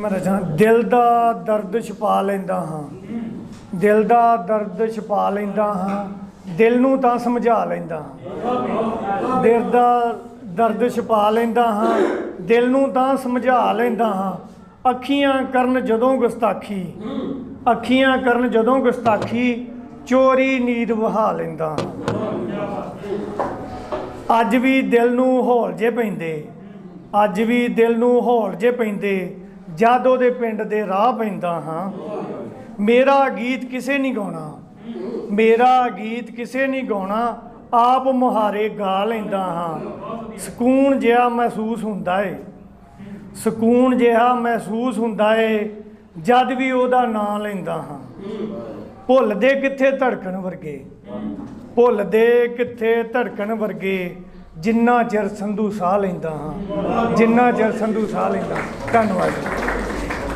ਮੈਂ ਰਚਨਾ ਦਿਲ ਦਾ ਦਰਦ ਛੁਪਾ ਲੈਂਦਾ ਹਾਂ। ਦਿਲ ਦਾ ਦਰਦ ਛੁਪਾ ਲੈਂਦਾ ਹਾਂ, ਦਿਲ ਨੂੰ ਤਾਂ ਸਮਝਾ ਲੈਂਦਾ ਹਾਂ। ਦਿਲ ਦਾ ਦਰਦ ਛੁਪਾ ਲੈਂਦਾ ਹਾਂ, ਦਿਲ ਨੂੰ ਤਾਂ ਸਮਝਾ ਲੈਂਦਾ ਹਾਂ। ਅੱਖੀਆਂ ਕਰਨ ਜਦੋਂ ਗੁਸਤਾਖੀ, ਅੱਖੀਆਂ ਕਰਨ ਜਦੋਂ ਗੁਸਤਾਖੀ, ਚੋਰੀ ਨੀਂਦ ਵਹਾ ਲੈਂਦਾ ਹਾਂ। ਅੱਜ ਵੀ ਦਿਲ ਨੂੰ ਹੌਲ ਜੇ ਪੈਂਦੇ, ਅੱਜ ਵੀ ਦਿਲ ਨੂੰ ਹੌਲ ਜੇ ਪੈਂਦੇ ਜਦ ਉਹਦੇ ਪਿੰਡ ਦੇ ਰਾਹ ਪੈਂਦਾ ਹਾਂ। ਮੇਰਾ ਗੀਤ ਕਿਸੇ ਨਹੀਂ ਗਾਉਣਾ। ਮੇਰਾ ਗੀਤ ਕਿਸੇ ਨਹੀਂ ਗਾਉਣਾ। ਆਪ ਮੁਹਾਰੇ ਗਾ ਲੈਂਦਾ ਹਾਂ। ਸਕੂਨ ਜਿਹਾ ਮਹਿਸੂਸ ਹੁੰਦਾ ਏ। ਸਕੂਨ ਜਿਹਾ ਮਹਿਸੂਸ ਹੁੰਦਾ ਏ, ਜਦ ਵੀ ਉਹਦਾ ਨਾਂ ਲੈਂਦਾ ਹਾਂ। ਭੁੱਲਦੇ ਕਿੱਥੇ ਧੜਕਣ ਵਰਗੇ। ਭੁੱਲਦੇ ਕਿੱਥੇ ਧੜਕਣ ਵਰਗੇ। ਜਿੰਨਾ ਚਿਰ ਸੰਧੂ ਸਾਹ ਲੈਂਦਾ ਹਾਂ। ਜਿੰਨਾ ਚਿਰ ਸੰਧੂ ਸਾਹ ਲੈਂਦਾ ਧੰਨਵਾਦ। ਜੀ